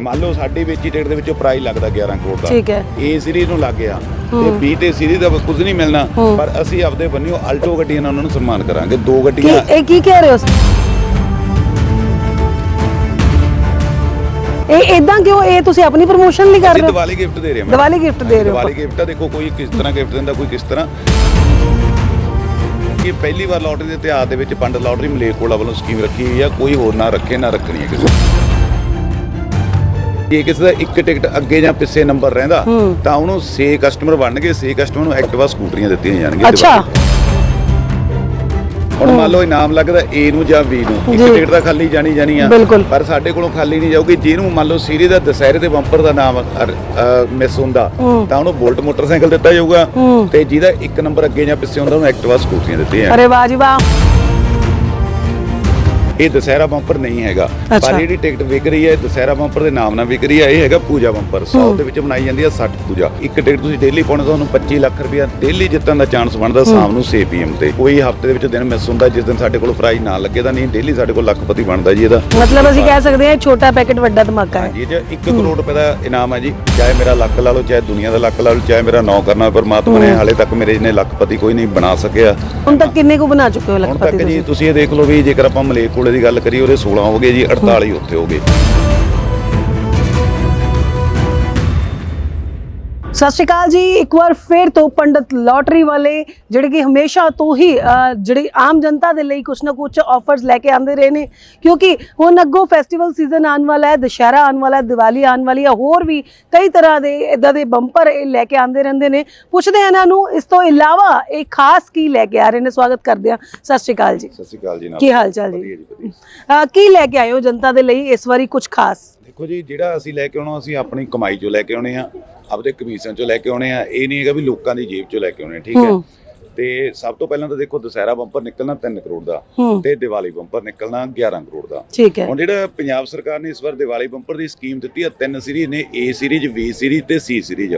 ਮੰਨ ਲਓ ਸਾਡੀ ਵਿੱਚ ਟਿਕਟ ਦੇ ਵਿੱਚੋਂ ਪ੍ਰਾਈਜ਼ ਲੱਗਦਾ 11 ਕਰੋੜ ਦਾ। ਠੀਕ ਹੈ। ਏ ਸੀਰੀਜ਼ ਨੂੰ ਲੱਗ ਗਿਆ। ਤੇ। ਬੀ ਤੇ ਸੀਰੀਜ਼ ਦਾ ਕੁਝ ਨਹੀਂ ਮਿਲਣਾ। ਪਰ ਅਸੀਂ ਆਪਦੇ ਬੰਨਿਓ ਅਲਟੋ ਗੱਡੀਆਂ ਨਾਲ ਉਹਨਾਂ ਨੂੰ ਸਨਮਾਨ ਕਰਾਂਗੇ। ਦੋ ਕੀ ਗੱਡੀਆਂ ਇਹ ਕੀ ਕਹਿ ਰਹੇ ਹੋ ਇਹ ਇਦਾਂ ਕਿਉਂ? ਇਹ ਤੁਸੀਂ ਆਪਣੀ ਪ੍ਰੋਮੋਸ਼ਨ ਲਈ ਕਰ ਰਹੇ ਹੋ? ਦੀਵਾਲੀ ਗਿਫਟ ਦੇ ਰਹੇ ਹਾਂ ਦੀਵਾਲੀ gift ਦੇ ਰਹੇ ਹੋ। ਦੀਵਾਲੀ ਗਿਫਟ ਆ ਦੇਖੋ ਕੋਈ ਕਿਸ ਤਰ੍ਹਾਂ ਗਿਫਟ ਦਿੰਦਾ ਕੋਈ ਕਿਸ ਤਰ੍ਹਾਂ। ਇਹ ਪਹਿਲੀ ਵਾਰ ਲਾਟਰੀ ਦੇ ਇਤਿਹਾਸ ਦੇ ਵਿੱਚ ਪੰਡ ਲਾਟਰੀ ਮਲੇਰਕੋਟਲਾ ਵੱਲੋਂ ਸਕੀਮ ਰੱਖੀ ਹੋਈ ਆ। ਕੋਈ ਹੋਰ ਨਾ ਰੱਖੇ ਨਾ ਰੱਖਣੀ ਹੈ ਕਿਸੇ ਜੇ ਕਿਸੇ ਦਾ ਇੱਕ ਟਿਕਟ ਅੱਗੇ ਜਾਂ ਪਿੱਛੇ ਨੰਬਰ ਰਹਿੰਦਾ। ਤਾਂ ਉਹਨੂੰ 6 ਕਸਟਮਰ ਬਣਨਗੇ 6 ਕਸਟਮਰ ਨੂੰ ਐਕਟਿਵਾ ਸਕੂਟਰੀਆਂ ਦਿੱਤੀਆਂ ਜਾਣਗੀਆਂ ਅੱਛਾ ਹੁਣ ਮੰਨ ਲਓ ਇਨਾਮ ਲੱਗਦਾ A ਨੂੰ ਜਾਂ B ਨੂੰ ਇੱਕ। ਟਿਕਟ ਤਾਂ ਖਾਲੀ ਜਾਣੀ ਜਾਣੀ ਆ। ਪਰ ਸਾਡੇ ਕੋਲੋਂ ਖਾਲੀ ਨਹੀਂ ਜਾਊਗੀ ਜਿਹਨੂੰ ਮੰਨ ਲਓ ਸੀਰੀਜ਼ ਦਾ ਦਸ਼ਹਿਰੇ ਦੇ ਬੰਪਰ ਦਾ ਨਾਮ ਮਿਸ ਹੁੰਦਾ। ਤਾਂ ਉਹਨੂੰ ਬੋਲਟ ਮੋਟਰਸਾਈਕਲ ਦਿੱਤਾ ਜਾਊਗਾ। ਤੇ ਜਿਹਦਾ ਇੱਕ ਨੰਬਰ ਅੱਗੇ ਜਾਂ ਪਿੱਛੇ ਹੁੰਦਾ ਉਹਨੂੰ ਐਕਟਿਵਾ ਸਕੂਟਰੀਆਂ ਦਿੱਤੀਆਂ ਅਰੇ ਵਾਹ ਜੀ ਵਾਹ ਇਹ ਦਸ਼ਹਿਰਾ ਬੰਪਰ ਨਹੀਂ ਹੈਗਾ। ਪਰ ਜਿਹੜੀ ਟਿਕਟ ਵਿਕ ਰਹੀ ਹੈ ਦਸ਼ਹਿਰਾ ਬੰਪਰ ਦੇ ਨਾਮ ਨਾਲ ਵਿਕ ਰਹੀ ਹੈ ਇਹ ਹੈਗਾ ਪੂਜਾ ਬੰਪਰ। 100 ਦੇ ਵਿੱਚ ਬਣਾਈ ਜਾਂਦੀ ਹੈ 60 ਪੂਜਾ। ਇੱਕ ਟਿਕਟ ਤੁਸੀਂ ਡੇਲੀ ਪਾਉਣਾ ਤੁਹਾਨੂੰ 25 ਲੱਖ ਰੁਪਇਆ ਡੇਲੀ ਜਿੱਤਣ ਦਾ ਚਾਂਸ ਬਣਦਾ ਸ਼ਾਮ ਨੂੰ 6 ਪੀਐਮ ਤੇ। ਕੋਈ ਹਫ਼ਤੇ ਦੇ ਵਿੱਚ ਦਿਨ ਮਿਸ ਹੁੰਦਾ ਜਿਸ ਦਿਨ ਸਾਡੇ ਕੋਲ ਪ੍ਰਾਈਜ਼ ਨਾ ਲੱਗੇ ਤਾਂ ਨਹੀਂ ਡੇਲੀ ਸਾਡੇ ਕੋਲ ਲੱਖਪਤੀ ਬਣਦਾ ਜੀ ਇਹਦਾ। ਮਤਲਬ ਅਸੀਂ ਕਹਿ ਸਕਦੇ ਹਾਂ ਛੋਟਾ ਪੈਕੇਟ ਵੱਡਾ ਧਮਾਕਾ ਹੈ। ਇਹ 'ਚ 1 ਕਰੋੜ ਰੁਪਏ ਦਾ ਇਨਾਮ ਹੈ ਜੀ ਚਾਹੇ ਮੇਰਾ ਲੱਖ ਲਾ ਲਓ ਚਾਹੇ ਦੁਨੀਆ ਦਾ ਲੱਖ ਲਾ ਲਓ ਚਾਹੇ ਮੇਰਾ ਨੌ ਕਰਨਾ ਪਰਮਾਤਮਾ ਨੇ ਹਾਲੇ ਤੱਕ ਮੇਰੇ ਜਿਹਨੇ ਲੱਖਪਤੀ ਕੋਈ ਨਹੀਂ ਬਣਾ ਸਕਿਆ। ਹੁਣ ਤੱਕ ਕਿੰਨੇ ਕੁ ਬਣਾ ਚੁੱਕੇ ਹੋ ਹੁਣ ਲੱਖਪਤੀ ਤੱਕ ਜੀ ਤੁਸੀਂ ਇਹ ਦੇਖ ਲਓ ਵੀ ਜੇਕਰ ਆਪਾਂ ਮਲੇਰਕੋਟਲੇ ਦੀ ਗੱਲ ਕਰੀਏ ਉਹਦੇ 16 ਹੋ ਗਏ ਜੀ 48 ਉੱਥੇ ਹੋ ਗਏ। ਸਤਿ ਸ਼੍ਰੀ ਅਕਾਲ ਜੀ। ਇੱਕ ਵਾਰ ਫੇਰ ਤੋਂ ਪੰਡਤ ਲੋਟਰੀ ਵਾਲੇ ਜਿਹੜੇ ਕਿ ਹਮੇਸ਼ਾ ਤੋਂ ਹੀ ਜਿਹੜੀ ਆਮ ਜਨਤਾ ਦੇ ਲਈ ਕੁਛ ਨਾ ਕੁਛ ਆਫਰਸ ਲੈ ਕੇ ਆਉਂਦੇ ਰਹੇ ਨੇ। ਕਿਉਂਕਿ ਹੁਣ ਅੱਗੋਂ ਫੈਸਟੀਵਲ ਸੀਜ਼ਨ ਆਉਣ ਵਾਲਾ ਹੈ ਦੁਸ਼ਹਿਰਾ ਆਉਣ ਵਾਲਾ ਹੈ ਦੀਵਾਲੀ ਆਉਣ ਵਾਲੀ ਹੈ ਹੋਰ ਵੀ ਕਈ ਤਰ੍ਹਾਂ ਦੇ ਇਦਾਂ ਦੇ ਬੰਪਰ ਇਹ ਲੈ ਕੇ ਆਉਂਦੇ ਰਹਿੰਦੇ ਨੇ। ਪੁੱਛਦੇ ਹਾਂ ਇਹਨਾਂ ਨੂੰ ਇਸ ਤੋਂ ਇਲਾਵਾ ਇਹ ਖਾਸ ਕੀ ਲੈ ਕੇ ਆ ਰਹੇ ਨੇ? ਸਵਾਗਤ ਕਰਦੇ ਹਾਂ। ਸਤਿ ਸ਼੍ਰੀ ਅਕਾਲ ਜੀ। ਸਤਿ ਸ਼੍ਰੀ ਅਕਾਲ ਜੀ ਕੀ ਹਾਲ ਚਾਲ ਜੀ? ਕੀ ਲੈ ਕੇ ਆਏ ਹੋ ਜਨਤਾ ਦੇ ਲਈ ਇਸ ਵਾਰੀ ਕੁਝ ਖਾਸ? ਦੇਖੋ ਜੀ, ਜਿਹੜਾ ਅਸੀਂ ਲੈ ਕੇ ਆਉਣਾ, ਅਸੀਂ ਆਪਣੀ ਕਮਾਈ ਚੋਂ ਲੈ ਕੇ ਆਉਣੇ ਆ, ਆਪਦੇ ਕਮਿਸ਼ਨ ਚੋਂ ਲੈ ਕੇ ਆਉਣੇ ਆ। ਇਹ ਨਹੀਂ ਹੈਗਾ ਵੀ ਲੋਕਾਂ ਦੀ ਜੇਬ ਚੋਂ ਲੈ ਕੇ ਆਉਣੇ, ਠੀਕ ਹੈ। ਤੇ ਸਭ ਤੋਂ ਪਹਿਲਾਂ ਤਾਂ ਦੇਖੋ ਦਸਹਿਰਾ ਬੰਪਰ ਨਿਕਲਣਾ 3 ਕਰੋੜ ਦਾ ਤੇ ਦੀਵਾਲੀ ਬੰਪਰ ਨਿਕਲਣਾ 11 ਕਰੋੜ ਦਾ। ਠੀਕ ਹੈ। ਹੁਣ ਜਿਹੜਾ ਪੰਜਾਬ ਸਰਕਾਰ ਨੇ ਇਸ ਵਾਰ ਦੀਵਾਲੀ ਬੰਪਰ ਦੀ ਸਕੀਮ ਦਿੱਤੀ ਹੈ ਤਿੰਨ ਸੀਰੀਜ਼ ਨੇ A ਸੀਰੀਜ਼ B ਸੀਰੀਜ਼ ਤੇ C ਸੀਰੀਜ਼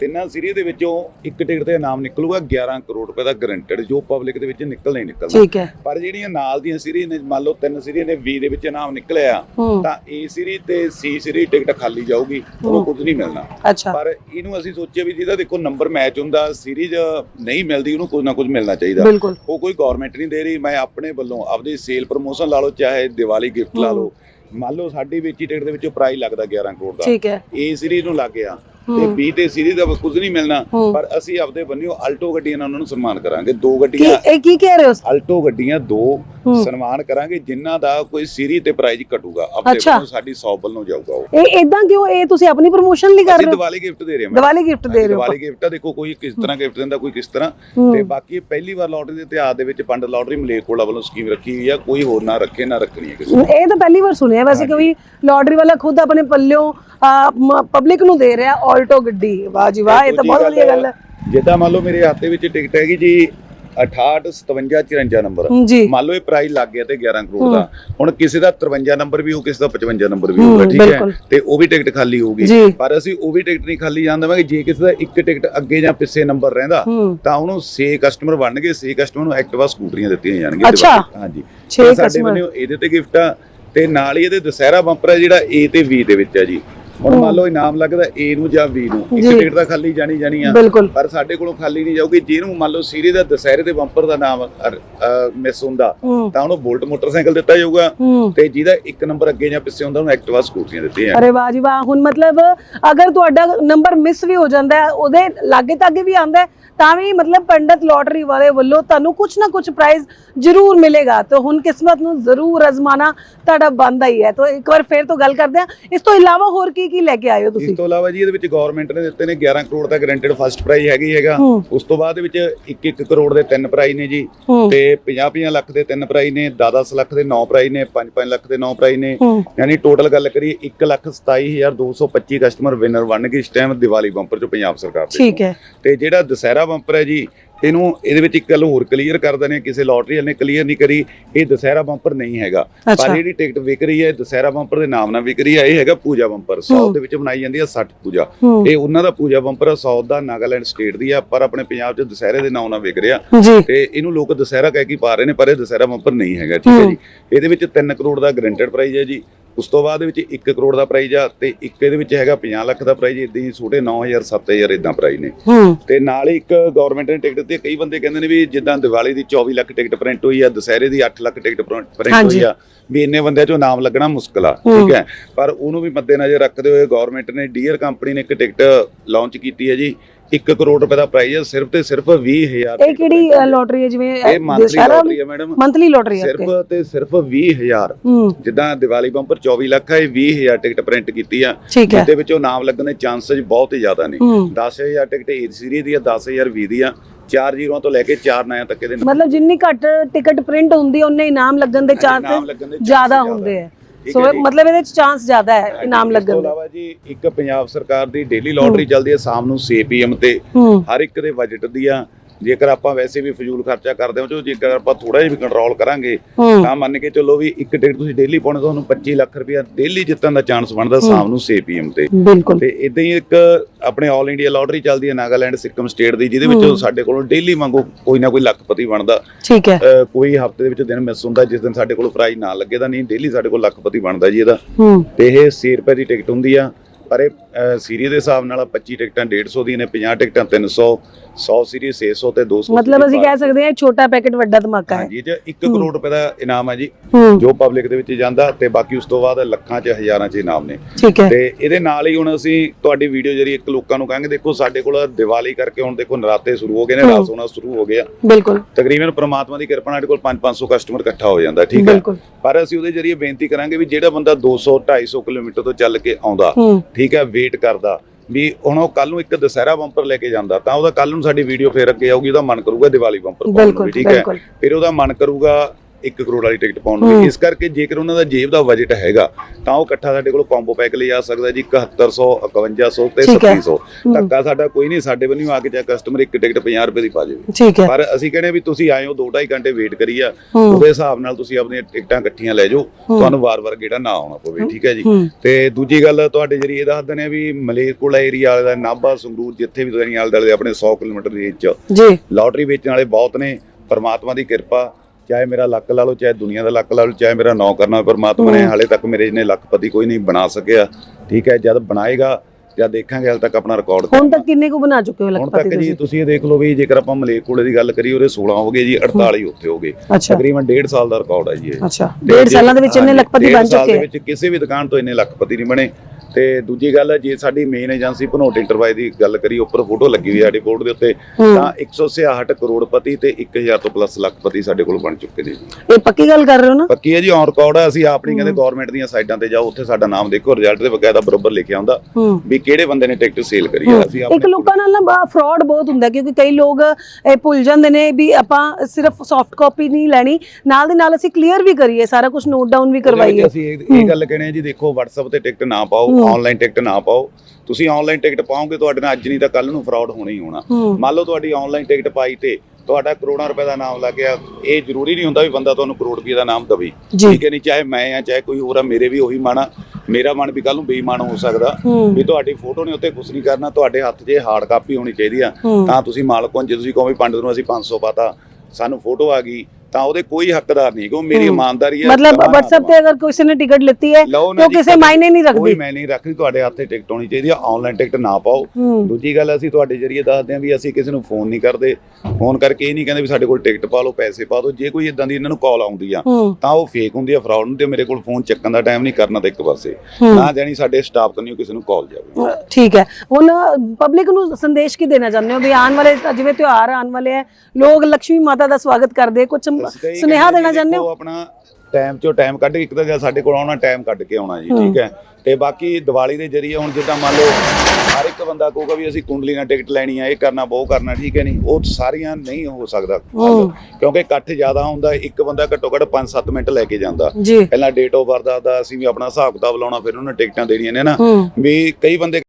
ਤਿੰਨਾਂ ਸੀਰੀਜ਼ ਦੇ ਵਿੱਚੋਂ ਇੱਕ ਟਿਕਟ ਤੇ ਇਨਾਮ ਨਿਕਲੂਗਾ 11 ਕਰੋੜ ਰੁਪਏ ਦਾ ਗਰੰਟਡ ਜੋ ਪਬਲਿਕ ਦੇ ਵਿੱਚ ਨਿਕਲਣਾ ਹੀ ਨਿਕਲਣਾ। ਠੀਕ ਹੈ। ਪਰ ਜਿਹੜੀਆਂ ਨਾਲ ਦੀਆਂ ਸੀਰੀਜ਼ ਨੇ ਮੰਨ ਲਓ ਤਿੰਨ ਸੀਰੀਜ਼ ਨੇ B ਦੇ ਵਿੱਚ ਇਨਾਮ ਨਿਕਲਿਆ ਤਾਂ A ਸੀਰੀਜ਼ ਤੇ C ਸੀਰੀਜ਼ ਟਿਕਟ ਖਾਲੀ ਜਾਊਗੀ ਉਹਨੂੰ ਕੁਝ ਨਹੀਂ ਮਿਲਣਾ। ਪਰ ਇਹਨੂੰ ਅਸੀਂ ਸੋਚਿਆ ਵੀ ਜਿਹਦਾ ਦੇਖੋ ਨੰਬਰ ਮੈਚ ਹੁੰਦਾ ਸੀਰੀਜ਼ ਨਹੀਂ ਮਿਲਦੀ ਉਹਨੂੰ ਕੁਝ ਨਾ ਕੁਝ ਮਿਲਣਾ ਚਾਹੀਦਾ। ਬਿਲਕੁਲ। ਉਹ ਕੋਈ ਗਵਰਨਮੈਂਟ ਨਹੀਂ ਦੇ ਰਹੀ ਮੈਂ ਆਪਣੇ ਵੱਲੋਂ ਆਪਦੀ ਸੇਲ ਪ੍ਰਮੋਸ਼ਨ ਲਾ ਲਓ ਚਾਹੇ ਦੀਵਾਲੀ ਗਿਫਟ ਲਾ ਲਓ। ਮੰਨ ਲਓ ਸਾਡੀ ਵਿੱਚ ਟਿਕਟ ਦੇ ਵਿੱਚੋਂ ਪ੍ਰਾਈਜ਼ ਲੱਗਦਾ 11 ਕਰੋੜ ਦਾ। ਠੀਕ ਹੈ। A ਸੀਰੀਜ਼ ਨੂੰ ਲੱਗ ਗਿਆ। ਤੇ ਹੂੰ। B ਤੇ ਸੀਰੀਜ਼ ਦਾ ਕੁਝ ਨਹੀਂ ਮਿਲਣਾ। ਪਰ ਅਸੀਂ ਆਪਦੇ ਬੰਨਿਓ ਅਲਟੋ ਗੱਡੀਆਂ ਨਾਲ ਉਹਨਾਂ ਨੂੰ ਸਨਮਾਨ ਕਰਾਂਗੇ ਦੋ ਕੀ ਗੱਡੀਆਂ ਇਹ ਕੀ ਕਹਿ ਰਹੇ ਹੋ ਅਲਟੋ ਗੱਡੀਆਂ ਦੋ। ਸਨਮਾਨ ਕਰਾਂਗੇ ਜਿਨ੍ਹਾਂ ਦਾ ਕੋਈ ਸੀਰੀਜ਼ ਤੇ ਪ੍ਰਾਈਜ਼ ਘਟੂਗਾ ਅੱਛਾ। ਵੱਲੋਂ ਸਾਡੀ 100 ਵੱਲੋਂ ਜਾਊਗਾ ਉਹ ਇਹ ਇਦਾਂ ਕਿਉਂ ਇਹ ਤੁਸੀਂ ਆਪਣੀ ਪ੍ਰੋਮੋਸ਼ਨ ਲਈ ਕਰ ਰਹੇ ਹੋ ਦੀਵਾਲੀ ਗਿਫਟ ਦੇ ਰਹੇ ਹਾਂ ਦੀਵਾਲੀ ਗਿਫਟ ਦੇ ਰਹੇ ਹੋ ਦੀਵਾਲੀ ਗਿਫਟ ਆ ਦੇਖੋ ਕੋਈ ਕਿਸ ਤਰ੍ਹਾਂ ਗਿਫਟ ਦਿੰਦਾ ਕੋਈ ਕਿਸ ਤਰ੍ਹਾਂ। ਤੇ ਬਾਕੀ ਪਹਿਲੀ ਵਾਰ ਲਾਟਰੀ ਦੇ ਇਤਿਹਾਸ ਦੇ ਵਿੱਚ ਪੰਡ ਲਾਟਰੀ ਮਲੇਰਕੋਟਲਾ ਵੱਲੋਂ ਸਕੀਮ ਰੱਖੀ ਹੋਈ ਆ ਕੋਈ ਹੋਰ ਨਾ ਰੱਖੇ ਨਾ ਰੱਖਣੀ ਹੈ ਕਿਸੇ। ਇਹ ਤਾਂ ਪਹਿਲੀ ਵਾਰ ਸੁਣਿਆ ਵੈਸੇ ਕੋਈ ਲਾਟਰੀ ਵਾਲਾ ਖੁਦ ਆਪਣੇ ਪੱਲਿਓਂ ਪਬਲਿਕ ਨੂੰ ਦੇ ਰਿਹਾ ਆਲਟੋ ਗੱਡੀ। ਵਾਹ ਜੀ ਵਾਹ ਇਹ ਤਾਂ ਬਹੁਤ ਵਧੀਆ ਗੱਲ ਹੈ। ਜਿੱਦਾਂ ਮੰਨ ਲਓ ਮੇਰੇ ਹੱਥੇ ਵਿੱਚ ਟਿਕਟ ਹੈਗੀ ਜੀ 68 57 54 ਨੰਬਰ। ਹੂੰ, ਜੀ। ਮੰਨ ਲਓ ਇਹ ਪ੍ਰਾਈਸ ਲੱਗ ਗਿਆ ਤੇ 11 ਕਰੋੜ ਦਾ। ਹੁਣ ਕਿਸੇ ਦਾ 53 ਨੰਬਰ ਵੀ ਹੋ ਕਿਸੇ ਦਾ 55 ਨੰਬਰ ਵੀ ਹੂੰ, ਹੋਊਗਾ ਠੀਕ ਬਿਲਕੁਲ। ਹੈ ਤੇ ਉਹ ਵੀ ਟਿਕਟ ਖਾਲੀ ਹੋਊਗੀ। ਜੀ। ਪਰ ਅਸੀਂ ਉਹ ਵੀ ਟਿਕਟ ਨਹੀਂ ਖਾਲੀ ਜਾਣ ਦੇਵਾਂਗੇ। ਜੇ ਕਿਸੇ ਦਾ ਇੱਕ ਟਿਕਟ ਅੱਗੇ ਜਾਂ ਪਿੱਛੇ ਨੰਬਰ ਰਹਿੰਦਾ ਹੂੰ। ਤਾਂ ਉਹਨੂੰ 6 ਕਸਟਮਰ ਬਣਨਗੇ 6 ਕਸਟਮਰ ਨੂੰ ਐਕਟਿਵਾ ਸਕੂਟਰੀਆਂ ਦਿੱਤੀਆਂ ਜਾਣਗੀਆਂ। ਅੱਛਾ। ਹਾਂਜੀ। ਇਹਦੇ ਤੇ ਗਿਫਟ ਆ। ਤੇ ਨਾਲ ਹੀ ਇਹਦੇ ਦਸਹਿਰਾ ਬੰਪਰ ਹੈ ਜਿਹੜਾ A ਤੇ B ਦੇ ਵਿੱਚ ਹੈ ਜੀ। ਹੁਣ ਮੰਨ ਲਓ ਇਨਾਮ ਲੱਗਦਾ A ਨੂੰ ਜਾਂ B ਨੂੰ ਇੱਕ। ਟਿਕਟ ਤਾਂ ਖਾਲੀ ਜਾਣੀ ਜਾਣੀ ਆ ਬਿਲਕੁਲ। ਪਰ ਸਾਡੇ ਕੋਲੋਂ ਖਾਲੀ ਨਹੀਂ ਜਾਊਗੀ। ਜਿਹਨੂੰ ਮੰਨ ਲਓ ਸੀਰੀਜ਼ ਦਾ ਦਸਹਿਰੇ ਦੇ ਬੰਪਰ ਦਾ ਨਾਮ ਮਿਸ ਹੁੰਦਾ ਹੂੰ। ਤਾਂ ਉਹਨੂੰ ਬੋਲਟ ਮੋਟਰਸਾਈਕਲ ਦਿੱਤਾ ਜਾਊਗਾ ਹੂੰ। ਤੇ ਜਿਹਦਾ ਇੱਕ ਨੰਬਰ ਅੱਗੇ ਜਾਂ ਪਿੱਛੇ ਹੁੰਦਾ ਉਹਨੂੰ ਐਕਟਿਵਾ ਸਕੂਟਰੀਆਂ ਦਿੱਤੀਆਂ ਅਰੇ ਵਾਹ ਜੀ ਵਾਹ ਹੁਣ ਮਤਲਬ ਅਗਰ ਤੁਹਾਡਾ ਨੰਬਰ ਮਿਸ ਵੀ ਹੋ ਜਾਂਦਾ ਹੈ ਉਹਦੇ ਲਾਗੇ ਤਾਗੇ ਵੀ ਆਂਦਾ ਹੈ ਤਾਂ ਵੀ ਮਤਲਬ ਪੰਡਤ ਲੋਟਰੀ ਵਾਲੇ ਵੱਲੋਂ ਤੁਹਾਨੂੰ ਕੁਝ ਨਾ ਕੁਝ ਪ੍ਰਾਈਜ਼ ਜ਼ਰੂਰ ਮਿਲੇਗਾ। ਤਾਂ ਹੁਣ ਕਿਸਮਤ ਨੂੰ ਜ਼ਰੂਰ ਅਜ਼ਮਾਨਾ ਤੁਹਾਡਾ ਬੰਦਾ ਹੀ ਹੈ। ਤਾਂ ਇੱਕ ਵਾਰ ਫੇਰ ਤੋਂ ਗੱਲ ਕਰਦੇ ਹਾਂ। ਇਸ ਤੋਂ ਇਲਾਵਾ ਹੋਰ ਕੀ ਕੀ ਲੈ ਕੇ ਆਏ ਹੋ ਇਸ ਤੁਸੀਂ ਤੋਂ ਇਲਾਵਾ ਜੀ ਇਹਦੇ ਵਿੱਚ ਗਵਰਨਮੈਂਟ ਨੇ ਦਿੱਤੇ ਨੇ 11 ਕਰੋੜ ਦਾ ਗਰੰਟਡ ਫਸਟ ਪ੍ਰਾਈਜ਼ ਹੈਗੀ ਹੈਗਾ। ਉਸ ਤੋਂ ਬਾਅਦ ਵਿੱਚ 1-1 ਕਰੋੜ ਦੇ ਤਿੰਨ ਪ੍ਰਾਈਜ਼ ਨੇ ਜੀ। ਤੇ 50-50 ਲੱਖ ਦੇ ਤਿੰਨ ਪ੍ਰਾਈਜ਼ ਨੇ 10-10 ਲੱਖ ਦੇ 9 ਪ੍ਰਾਈਜ਼ ਨੇ 5-5 ਲੱਖ ਦੇ 9 ਪ੍ਰਾਈਜ਼ ਨੇ। ਯਾਨੀ ਟੋਟਲ ਗੱਲ ਕਰੀਏ 127225 ਕਸਟਮਰ ਵਿਨਰ ਬਣਨਗੇ ਇਸ ਟਾਈਮ ਦੀਵਾਲੀ ਬੰਪਰ ਚੋਂ ਪੰਜਾਬ ਸਰਕਾਰ ਦੇ ਠੀਕ ਹੈ। ਤੇ ਜਿਹੜਾ ਦਸਹਿਰਾ ਬੰਪਰ ਹੈ ਜੀ। ਇਹਨੂੰ ਇਹਦੇ ਵਿੱਚ ਇੱਕ ਗੱਲ ਹੋਰ ਕਲੀਅਰ ਕਰ ਦਨੇ ਕਿਸੇ ਲੋਟਰੀ ਵਾਲੇ ਨੇ ਕਲੀਅਰ ਨਹੀਂ ਕਰੀ ਇਹ ਦਸਹਿਰਾ ਬੰਪਰ ਨਹੀਂ ਹੈਗਾ। ਪਰ ਜਿਹੜੀ ਟਿਕਟ ਵਿਕ ਰਹੀ ਹੈ ਦਸਹਿਰਾ ਬੰਪਰ ਦੇ ਨਾਮ ਨਾਲ ਵਿਕ ਰਹੀ ਹੈ ਇਹ ਹੈਗਾ ਪੂਜਾ ਬੰਪਰ। 100 ਹੂੰ। ਦੇ ਵਿੱਚ ਬਣਾਈ ਜਾਂਦੀ ਹੈ 60 ਪੂਜਾ। ਇਹ ਉਹਨਾਂ ਦਾ ਪੂਜਾ ਬੰਪਰ ਹੈ 100 ਦਾ ਨਾਗਾਲੈਂਡ ਸਟੇਟ ਦੀ ਆ ਪਰ ਆਪਣੇ ਪੰਜਾਬ 'ਚ ਦਸਹਿਰੇ ਦੇ ਨਾਮ ਨਾਲ ਵਿਕ ਰਿਹਾ। ਤੇ ਇਹਨੂੰ ਲੋਕ ਦਸਹਿਰਾ ਕਹਿ ਕੇ ਪਾ ਰਹੇ ਨੇ ਪਰ ਇਹ ਦਸਹਿਰਾ ਬੰਪਰ ਨਹੀਂ ਹੈਗਾ ਠੀਕ ਹੂੰ। ਜੀ। ਇਹਦੇ ਵਿੱਚ 3 ਕਰੋੜ ਦਾ ਗਰੰਟਡ ਪ੍ਰਾਈਜ਼ ਹੈ ਜੀ। ਉਸ ਤੋਂ ਬਾਅਦ ਵਿੱਚ 1 ਕਰੋੜ ਦਾ ਪ੍ਰਾਈਜ਼ ਆ ਤੇ ਇੱਕ ਇਹਦੇ ਵਿੱਚ ਹੈਗਾ 50 ਲੱਖ ਦਾ ਪ੍ਰਾਈਜ਼ ਇਦਾਂ ਹੀ ਛੋਟੇ 9000 7000 ਇਦਾਂ ਪ੍ਰਾਈਜ਼ ਨੇ ਤੇ ਨਾਲ ਹੀ ਇੱਕ ਗਵਰਨਮੈਂਟ ਨੇ ਟਿਕਟ ਦਿੱਤੀ। ਕਈ ਬੰਦੇ ਕਹਿੰਦੇ ਨੇ ਵੀ ਜਿੱਦਾਂ ਦੀਵਾਲੀ ਦੀ 24 ਲੱਖ ਟਿਕਟ ਪ੍ਰਿੰਟ ਹੋਈ ਆ ਦੁਸਹਿਰੇ ਦੀ 8 ਲੱਖ ਟਿਕਟ ਪ੍ਰਿੰਟ। ਹੋਈ ਆ ਵੀ ਇੰਨੇ ਬੰਦਿਆਂ ਚੋਂ ਨਾਮ ਲੱਗਣਾ ਮੁਸ਼ਕਲ ਆ। ਠੀਕ ਹੈ ਪਰ ਉਹਨੂੰ ਵੀ ਮੱਦੇਨਜ਼ਰ ਰੱਖਦੇ ਹੋਏ ਗਵਰਨਮੈਂਟ ਨੇ ਡੀਅਰ ਕੰਪਨੀ ਨੇ ਇੱਕ ਟਿਕਟ ਲਾਂਚ ਕੀਤੀ ਹੈ ਜੀ 1 ਕਰੋੜ ਰੁਪਏ ਦਾ ਪ੍ਰਾਈਜ਼ ਹੈ ਸਿਰਫ ਤੇ ਸਿਰਫ 20000 ਇਹ ਕਿਹੜੀ ਲੋਟਰੀ ਹੈ। ਜਿਵੇਂ ਇਹ ਮੰਥਲੀ ਲੋਟਰੀ ਹੈ ਮੈਡਮ ਮੰਥਲੀ ਲੋਟਰੀ ਹੈ ਸਿਰਫ ਤੇ ਸਿਰਫ 20000 ਹੂੰ। ਜਿੱਦਾਂ ਦੀਵਾਲੀ ਬੰਪਰ 24 ਲੱਖ ਹੈ ਇਹ 20000 ਟਿਕਟ ਪ੍ਰਿੰਟ ਕੀਤੀ ਆ। ਜਿਹਦੇ ਵਿੱਚੋਂ ਨਾਮ ਲੱਗਣ ਦੇ ਚਾਂਸਸ ਬਹੁਤ ਹੀ ਜ਼ਿਆਦਾ ਨੇ। ਹੂੰ। 10000 ਟਿਕਟ ਏ ਸੀਰੀਜ਼ ਦੀ ਆ 10000 ਵੀ ਦੀ ਆ। 4 ਜ਼ੀਰੋਆਂ ਤੋਂ ਲੈ ਕੇ 4 ਨਾਇਆਂ ਤੱਕ ਇਹਦੇ ਮਤਲਬ ਜਿੰਨੀ ਘੱਟ ਟਿਕਟ ਪ੍ਰਿੰਟ ਹੁੰਦੀ ਉਹਨੇ ਇਨਾਮ ਲੱਗਣ ਦੇ ਚਾਂਸਸ ਦੇ ਜ਼ਿਆਦਾ ਹੁੰਦੇ ਆ। ਸੋ। ਮਤਲਬ ਇਹਦੇ ਚ ਚਾਂਸ ਜ਼ਿਆਦਾ ਹੈ ਇਨਾਮ ਇਸ ਲੱਗਣ ਤੋਂ ਦੇ। ਇਲਾਵਾ ਜੀ ਇੱਕ ਪੰਜਾਬ ਸਰਕਾਰ ਦੀ ਡੇਲੀ ਲੋਟਰੀ ਚੱਲਦੀ ਹੈ ਸ਼ਾਮ ਨੂੰ 6 ਪੀਐਮ ਤੇ ਹਰ ਇੱਕ ਦੇ ਬਜਟ ਦੀਆਂ ਜੇਕਰ ਆਪਾਂ ਵੈਸੇ ਵੀ ਫਜ਼ੂਲ ਖਰਚਾ ਕਰਦੇ ਹਾਂ ਜੋ ਜੇਕਰ ਆਪਾਂ ਥੋੜਾ ਜਿਹਾ ਵੀ ਕੰਟਰੋਲ ਕਰਾਂਗੇ ਤਾਂ ਮੰਨ ਕੇ ਚੱਲੋ ਵੀ ਇੱਕ ਟਿਕਟ ਤੁਸੀਂ ਡੇਲੀ ਪਾਉਣੇ ਤੁਹਾਨੂੰ 25 ਲੱਖ ਰੁਪਇਆ ਡੇਲੀ ਜਿੱਤਣ ਦਾ ਚਾਂਸ ਬਣਦਾ ਸ਼ਾਮ ਨੂੰ 6 ਪੀਐਮ ਤੇ ਤੇ ਇਦਾਂ ਹੀ ਇੱਕ ਆਪਣੇ 올 ਇੰਡੀਆ ਲੋਟਰੀ ਚੱਲਦੀ ਹੈ ਨਾਗਾਲੈਂਡ ਸਿੱਕਮ ਸਟੇਟ ਦੀ ਜਿਹਦੇ ਵਿੱਚ। ਸਾਡੇ ਕੋਲੋਂ ਡੇਲੀ ਵਾਂਗੂ ਕੋਈ ਨਾ ਕੋਈ ਲੱਖਪਤੀ ਬਣਦਾ। ਠੀਕ ਹੈ। ਕੋਈ ਹਫ਼ਤੇ ਦੇ ਵਿੱਚ ਦਿਨ ਮਿਸ ਹੁੰਦਾ ਜਿਸ ਦਿਨ ਸਾਡੇ ਕੋਲ ਪ੍ਰਾਈਜ਼ ਨਾ ਲੱਗੇ ਤਾਂ ਨਹੀਂ ਡੇਲੀ ਸਾਡੇ ਕੋਲ ਲੱਖਪਤੀ ਬਣਦਾ ਜੀ ਇਹਦਾ। ਤੇ ਇਹ 100 ਰੁਪਏ ਦੀ ਟਿਕਟ ਹੁੰਦੀ ਆ। ਪਰ ਇਹ ਸੀਰੀਜ਼ ਦੇ ਹਿਸਾਬ ਨਾਲ 25 ਟਿਕਟਾਂ 150 ਦੀਆਂ ਨੇ 50 ਟਿਕਟਾਂ 300 100 ਸੀਰੀਜ਼ 600 ਤੇ 200 ਮਤਲਬ ਅਸੀਂ ਕਹਿ ਸਕਦੇ ਹਾਂ ਛੋਟਾ ਪੈਕੇਟ ਵੱਡਾ ਧਮਾਕਾ ਹੈ। ਹਾਂਜੀ 'ਚ 1 ਕਰੋੜ ਰੁਪਏ ਦਾ ਇਨਾਮ ਹੈ ਜੀ ਜੋ ਪਬਲਿਕ ਦੇ ਵਿੱਚ ਜਾਂਦਾ ਤੇ ਬਾਕੀ ਉਸ ਤੋਂ ਬਾਅਦ ਲੱਖਾਂ 'ਚ ਹਜ਼ਾਰਾਂ 'ਚ ਇਨਾਮ ਨੇ। ਠੀਕ ਹੈ। ਤੇ ਇਹਦੇ ਨਾਲ ਹੀ ਹੁਣ ਅਸੀਂ ਤੁਹਾਡੀ ਵੀਡੀਓ ਜਿਹੜੀ ਇੱਕ ਲੋਕਾਂ ਨੂੰ ਕਹਾਂਗੇ ਦੇਖੋ ਸਾਡੇ ਕੋਲ ਦੀਵਾਲੀ ਕਰਕੇ ਹੁਣ ਦੇਖੋ ਨਰਾਤੇ ਸ਼ੁਰੂ ਹੋ ਗਏ ਨੇ। ਰਾਸ ਹੋਣਾ ਸ਼ੁਰੂ ਹੋ ਗਿਆ। ਬਿਲਕੁਲ। ਤਕਰੀਬਨ ਪ੍ਰਮਾਤਮਾ ਦੀ ਕਿਰਪਾ ਨਾਲ ਸਾਡੇ ਕੋਲ 5-500 ਕਸਟਮਰ ਇਕੱਠਾ ਹੋ ਜਾਂਦਾ ਠੀਕ ਹੈ। ਬਿਲਕੁਲ। ਪਰ ਅਸੀਂ ਉਹਦੇ ਜਰੀਏ ਬੇਨਤੀ ਕਰਾਂਗੇ ਵੀ ਜਿਹੜਾ ਬੰਦਾ 200 250 ਕਿਲੋਮੀਟਰ ਤੋਂ ਚੱਲ ਕੇ ਆਉਂਦਾ ਠੀਕ ਹੈ ਵੇਟ ਕਰਦਾ। ਵੀ ਹੁਣ ਉਹ ਕੱਲ ਨੂੰ ਇੱਕ ਦਸਹਿਰਾ ਬੰਪਰ ਲੈ ਕੇ ਜਾਂਦਾ ਤਾਂ ਉਹਦਾ ਕੱਲ ਨੂੰ ਸਾਡੀ ਵੀਡੀਓ ਫੇਰ ਅੱਗੇ ਆਊਗੀ ਉਹਦਾ ਮਨ ਕਰੂਗਾ ਦੀਵਾਲੀ ਬੰਪਰ ਪਾਉਣ ਨੂੰ ਠੀਕ ਹੈ। ਫਿਰ ਉਹਦਾ ਮਨ ਕਰੂਗਾ 1 ਕਰੋੜ ਵਾਲੀ ਟਿਕਟ ਪਾਉਣ। ਵੀ। ਇਸ ਕਰਕੇ ਜੇਕਰ ਉਹਨਾਂ ਦਾ ਜੇਬ ਦਾ ਬਜਟ ਹੈਗਾ ਤਾਂ ਉਹ ਇਕੱਠਾ ਸਾਡੇ ਕੋਲ ਕੰਬੋ ਪੈਕ ਲਈ ਆ ਸਕਦਾ ਜੀ 7100 5100 ਤੇ ਠੀਕ ਹੈ। 3700 ਹੂੰ। ਧੱਕਾ ਸਾਡਾ ਕੋਈ ਨਹੀਂ ਸਾਡੇ ਵੱਲੋਂ ਆ ਕੇ ਚਾਹੇ ਕਸਟਮਰ ਇੱਕ ਟਿਕਟ 50 ਰੁਪਏ ਦੀ ਪਾ ਜਾਵੇ ਠੀਕ ਹੈ ਪਰ ਅਸੀਂ ਕਹਿੰਦੇ ਵੀ ਤੁਸੀਂ ਆਏ ਹੋ 2.5 ਘੰਟੇ ਵੇਟ ਕਰੀ ਆ ਉਹਦੇ ਹਿਸਾਬ ਨਾਲ ਤੁਸੀਂ ਆਪਣੀਆਂ ਟਿਕਟਾਂ ਇਕੱਠੀਆਂ ਲੈ ਜਾਓ। ਤੁਹਾਨੂੰ ਵਾਰ-ਵਾਰ ਗੇੜਾ ਨਾ ਆਉਣਾ ਪਵੇ ਠੀਕ ਹੈ ਜੀ ਤੇ ਦੂਜੀ ਗੱਲ ਤੁਹਾਡੇ ਜਰੀਏ ਇਹ ਦੱਸ ਦਿੰਦੇ ਆ ਵੀ ਮਲੇਰਕੋਟਲਾ ਏਰੀਆ ਵਾਲਾ ਨਾਭਾ ਸੰਗਰੂਰ ਜਿੱਥੇ ਵੀ ਤੁਸੀਂ ਆਲੇ ਦੁਆਲੇ ਆਪਣੇ 100 ਕਿਲੋਮੀਟਰ ਦੀ ਰੇਂਜ 'ਚ ਜੀ ਲਾਟਰੀ ਵੇਚਣ ਵਾਲੇ ਬਹੁਤ ਨੇ ਪਰਮਾਤਮਾ ਦੀ ਕਿਰਪਾ ਚਾਹੇ ਮੇਰਾ ਲੱਕ ਲਾ ਲਓ ਚਾਹੇ ਦੁਨੀਆ ਦਾ ਲੱਕ ਲਾ ਲਓ ਚਾਹੇ ਮੇਰਾ ਨੌ ਕਰਨਾ ਪਰਮਾਤਮਾ ਨੇ। ਹਾਲੇ ਤੱਕ ਮੇਰੇ ਜਿਹਨੇ ਲੱਖਪਤੀ ਕੋਈ ਨਹੀਂ ਬਣਾ ਸਕਿਆ। ਠੀਕ ਹੈ ਜਦ ਬਣਾਏਗਾ ਜਦ ਦੇਖਾਂਗੇ ਹਾਲੇ ਤੱਕ ਆਪਣਾ ਰਿਕਾਰਡ ਹੁਣ ਤੱਕ ਕਿੰਨੇ ਕੁ ਬਣਾ ਚੁੱਕੇ ਹੋ ਲਖਪਤੀ ਤੱਕ ਜੀ ਤੁਸੀਂ? ਤੁਸੀਂ ਇਹ ਦੇਖ ਲਓ ਵੀ ਜੇਕਰ ਆਪਾਂ ਮਲੇਰਕੋਟਲੇ ਦੀ ਗੱਲ ਕਰੀਏ ਉਹਦੇ 16 ਹੋ ਗਏ ਜੀ 48 ਉੱਥੇ ਹੋ ਗਏ। ਤਕਰੀਬਨ 1.5 ਸਾਲ ਦਾ ਰਿਕਾਰਡ ਹੈ ਜੀ ਇਹ। ਅੱਛਾ। ਤੇ ਡੇਢ ਜੇ- ਸਾਲਾਂ ਦੇ ਵਿੱਚ ਇੰਨੇ ਲਖਪਤੀ ਬਣ ਸਾਲ ਚੁੱਕੇ ਦੇ ਹੈ ਵਿੱਚ ਕਿਸੇ ਵੀ ਦੁਕਾਨ ਤੋਂ ਇੰਨੇ ਲੱਖਪਤੀ ਨਹੀਂ ਬਣੇ। ਤੇ ਦੂਜੀ ਗੱਲ ਜੇ ਸਾਡੀ ਮੇਨ ਏਜੰਸੀ ਭਨੋਟ ਇੰਟਰਪ੍ਰਾਈਜ਼ ਦੀ ਗੱਲ ਕਰੀ ਉੱਪਰ ਫੋਟੋ ਲੱਗੀ ਹੋਈ ਸਾਡੀ ਬੋਰਡ ਦੇ ਉੱਤੇ ਤਾਂ 166 ਕਰੋੜਪਤੀ ਤੇ 1000 ਤੋਂ ਪਲੱਸ ਲੱਖਪਤੀ ਸਾਡੇ ਕੋਲ ਬਣ ਚੁੱਕੇ ਨੇ। ਇਹ ਪੱਕੀ ਗੱਲ ਕਰ ਰਹੇ ਹੋ ਨਾ? ਪੱਕੀ ਹੈ ਜੀ ਔਨ ਰਿਕਾਰਡ ਹੈ ਅਸੀਂ ਆਪਣੀ ਕਹਿੰਦੇ ਗਵਰਨਮੈਂਟ ਦੀਆਂ ਸਾਈਟਾਂ ਤੇ ਜਾਓ ਉੱਥੇ ਸਾਡਾ ਨਾਮ ਦੇਖੋ ਰਿਜ਼ਲਟ ਦੇ ਬਕਾਇਦਾ ਬਰੋਬਰ ਲਿਖਿਆ ਹੁੰਦਾ ਵੀ ਕਿਹੜੇ ਬੰਦੇ ਨੇ ਟਿਕਟ ਸੇਲ ਕਰੀ ਹੈ। ਅਸੀਂ ਇੱਕ ਲੋਕਾਂ ਨਾਲ ਨਾ ਫਰਾਡ ਬਹੁਤ ਹੁੰਦਾ ਕਿਉਂਕਿ ਕਈ ਲੋਕ ਇਹ ਭੁੱਲ ਜਾਂਦੇ ਨੇ ਵੀ ਆਪਾਂ ਸਿਰਫ ਸੌਫਟ ਕਾਪੀ ਨਹੀਂ ਲੈਣੀ ਨਾਲ ਦੇ ਨਾਲ ਅਸੀਂ ਕਲੀਅਰ ਵੀ ਕਰੀਏ ਸਾਰਾ ਕੁਝ ਨੋਟ ਡਾਊਨ ਵੀ ਕਰਵਾਈਏ। ਅਸੀਂ ਇਹ ਗੱਲ ਕਹਿਣੇ ਆ ਜੀ ਦੇਖੋ WhatsApp ਤੇ ਟਿਕਟ ਨਾ ਪਾਓ। ਆਨਲਾਈਨ ਟਿਕਟ ਨਾ ਪਾਓ। ਤੁਸੀਂ ਆਨਲਾਈਨ ਟਿਕਟ ਪਾਓਗੇ ਤੁਹਾਡੇ ਨਾਲ ਅੱਜ ਨਹੀਂ ਤਾਂ ਕੱਲ ਨੂੰ ਫਰਾਡ ਹੋਣਾ ਹੀ ਹੋਣਾ। ਮੰਨ ਲਓ ਤੁਹਾਡੀ ਆਨਲਾਈਨ ਟਿਕਟ ਪਾਈ ਤੇ ਤੁਹਾਡਾ ਕਰੋੜਾਂ ਰੁਪਏ ਦਾ ਨਾਮ ਲੱਗ ਗਿਆ। ਇਹ ਜ਼ਰੂਰੀ ਨਹੀਂ ਹੁੰਦਾ ਵੀ ਬੰਦਾ ਤੁਹਾਨੂੰ ਕਰੋੜ ਰੁਪਏ ਦਾ ਨਾਮ ਦਵੇ। ਠੀਕ ਹੈ ਨਹੀਂ ਚਾਹੇ ਮੈਂ ਆ ਚਾਹੇ ਕੋਈ ਹੋਰ ਆ ਮੇਰੇ ਵੀ ਉਹੀ ਮਨ ਆ। ਮੇਰਾ ਮਨ ਵੀ ਕੱਲ ਨੂੰ ਬੇਈਮਾਨ ਹੋ ਸਕਦਾ। ਵੀ ਤੁਹਾਡੀ ਫੋਟੋ ਨੇ ਉੱਤੇ ਕੁਝ ਨਹੀਂ ਕਰਨਾ ਤੁਹਾਡੇ ਹੱਥ 'ਚ ਹਾਰਡ ਕਾਪੀ ਹੋਣੀ ਚਾਹੀਦੀ ਆ। ਤਾਂ ਤੁਸੀਂ ਮਾਲਕ ਹੋ ਜੇ ਤੁਸੀਂ ਕਹੋ ਵੀ ਪੰਡਤ ਨੂੰ ਅਸੀਂ 500 ਪਾਤਾ ਸਾਨੂੰ ਫੋਟੋ ਆ ਗਈ। ਤਾਂ ਉਹਦੇ ਕੋਈ ਹੱਕਦਾਰ ਨਹੀਂ ਕਿਉਂ ਮੇਰੀ ਹੂੰ। ਇਮਾਨਦਾਰੀ ਹੈ ਮਤਲਬ WhatsApp ਤੇ ਅਗਰ ਕਿਸੇ ਨੇ ਟਿਕਟ ਲਿੱਤੀ ਹੈ ਤੇ ਕਿਸੇ ਮਾਇਨੇ ਨਹੀਂ ਕੋਈ ਰੱਖਦੀ। ਮੈਂ ਨਹੀਂ ਰੱਖਦੀ ਤੁਹਾਡੇ ਹੱਥੇ ਟਿਕਟ ਹੋਣੀ ਚਾਹੀਦੀ ਆ ਆਨਲਾਈਨ ਟਿਕਟ ਨਾ ਪਾਓ। ਹੂੰ। ਦੂਜੀ ਗੱਲ ਅਸੀਂ ਤੁਹਾਡੇ ਜਰੀਏ ਦੱਸਦੇ ਹਾਂ ਵੀ ਅਸੀਂ ਕਿਸੇ ਨੂੰ ਫੋਨ ਨਹੀਂ ਕਰਦੇ। ਫੋਨ ਕਰਕੇ ਇਹ ਨਹੀਂ ਕਹਿੰਦੇ ਵੀ ਸਾਡੇ ਕੋਲ ਟਿਕਟ ਪਾ ਲਓ ਪੈਸੇ ਪਾ ਦਿਓ ਜੇ ਕੋਈ ਇਦਾਂ ਦੀ ਇਹਨਾਂ ਨੂੰ ਕਾਲ ਆਉਂਦੀ ਆ ਹੂੰ। ਤਾਂ ਉਹ ਫੇਕ ਹੁੰਦੀ ਆ ਫਰਾਡ ਹੁੰਦੀ ਆ ਮੇਰੇ ਕੋਲ ਫੋਨ ਚੱਕਣ ਦਾ ਟਾਈਮ ਨਹੀਂ ਕਰਨਾ ਤਾਂ ਇੱਕ ਪਾਸੇ। ਹੂੰ। ਨਾ ਜਾਣੀ ਸਾਡੇ ਸਟਾਫ ਕੰਨਿਓ ਕਿਸੇ ਨੂੰ ਕਾਲ ਜਾਵੇ। ਠੀਕ ਹੈ। ਹੁਣ ਪਬਲਿਕ ਨੂੰ ਸੰਦੇਸ਼ ਕੀ ਦੇਣਾ ਚਾਹੁੰਦੇ ਹੋ ਵੀ ਆਉਣ ਵਾਲੇ ਜਿਵੇਂ ਤਿਉਹਾਰ ਆਉਣ ਵਾਲੇ ਹੈ ਲੋਕ ਲక్ష్ਮੀ ਮਾਤਾ ਦਾ ਸਵਾਗਤ ਕਰਦੇ ਕੁਝ ਇਹ ਸੁਨੇਹਾ ਦੇਣਾ ਚਾਹੁੰਦੇ ਹੋ? ਆਪਣਾ ਟਾਈਮ ਚੋਂ ਟਾਈਮ ਕੱਢ ਕੇ ਇੱਕ ਤਾਂ ਸਾਡੇ ਕੋਲ ਆਉਣਾ ਟਾਈਮ ਕੱਢ ਕੇ ਆਉਣਾ ਜੀ। ਠੀਕ ਹੈ? ਤੇ ਬਾਕੀ ਦੀਵਾਲੀ ਦੇ ਜਰੀਏ ਹੁਣ ਜਿੱਦਾਂ ਮੰਨ ਲਓ ਹਰ ਇੱਕ ਬੰਦਾ ਕਹੂਗਾ ਵੀ ਅਸੀਂ ਕੁੰਡਲੀ ਨਾਲ ਟਿਕਟ ਲੈਣੀ ਆ ਇਹ ਕਰਨਾ ਉਹ ਕਰਨਾ ਠੀਕ ਹੈ ਨਹੀਂ ਉਹ ਸਾਰੀਆਂ ਨਹੀਂ ਹੋ ਸਕਦਾ। ਕਿਉਂਕਿ ਇਕੱਠ ਜ਼ਿਆਦਾ ਹੁੰਦਾ ਇੱਕ ਬੰਦਾ ਘੱਟੋ ਘੱਟ 5-7 ਮਿੰਟ ਲੈ ਕੇ ਜਾਂਦਾ। ਪਹਿਲਾਂ ਡੇਟ ਆਫ ਬਰਥ ਦਾ ਅਸੀਂ ਵੀ ਆਪਣਾ ਹਿਸਾਬ ਕਿਤਾਬ ਲਾਉਣਾ ਫਿਰ ਉਹਨਾਂ ਟਿਕਟਾਂ ਦੇਣੀਆਂ ਨੇ ਨਾ। ਵੀ ਕਈ ਬੰਦੇ